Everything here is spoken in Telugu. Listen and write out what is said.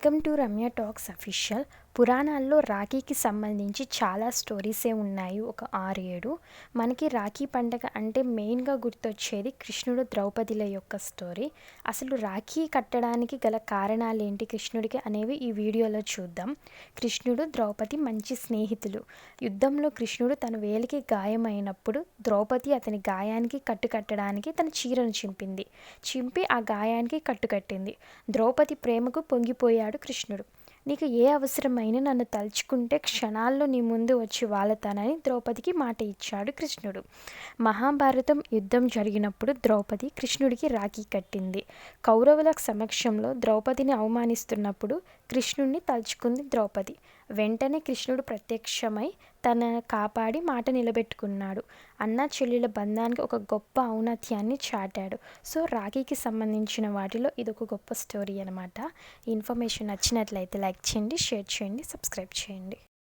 Welcome to Ramya Talks official. పురాణాల్లో రాఖీకి సంబంధించి చాలా స్టోరీసే ఉన్నాయి. ఒక ఆరు ఏడు మనకి రాఖీ పండగ అంటే మెయిన్గా గుర్తొచ్చేది కృష్ణుడు ద్రౌపదిల యొక్క స్టోరీ. అసలు రాఖీ కట్టడానికి గల కారణాలు ఏంటి కృష్ణుడికి అనేవి ఈ వీడియోలో చూద్దాం. కృష్ణుడు ద్రౌపది మంచి స్నేహితులు. యుద్ధంలో కృష్ణుడు తన వేలికి గాయమైనప్పుడు ద్రౌపది అతని గాయానికి కట్టు కట్టడానికి తన చీరను చింపింది. చింపి ఆ గాయానికి కట్టుకట్టింది ద్రౌపది ప్రేమకు పొంగిపోయాడు కృష్ణుడు. నీకు ఏ అవసరమైనా నన్ను తలుచుకుంటే క్షణాల్లో నీ ముందు వచ్చి వాలతానని ద్రౌపదికి మాట ఇచ్చాడు కృష్ణుడు. మహాభారతం యుద్ధం జరిగినప్పుడు ద్రౌపది కృష్ణుడికి రాఖీ కట్టింది. కౌరవుల సమక్షంలో ద్రౌపదిని అవమానిస్తున్నప్పుడు కృష్ణుణ్ణి తలుచుకుంది ద్రౌపది. వెంటనే కృష్ణుడు ప్రత్యక్షమై తన కాపాడి మాట నిలబెట్టుకున్నాడు. అన్న చెల్లెల బంధానికి ఒక గొప్ప ఔన్నత్యాన్ని చాటాడు. సో రాఖీకి సంబంధించిన వాటిలో ఇది ఒక గొప్ప స్టోరీ అనమాట ఇన్ఫర్మేషన్ నచ్చినట్లయితే లైక్ చేయండి షేర్ చేయండి సబ్స్క్రైబ్ చేయండి.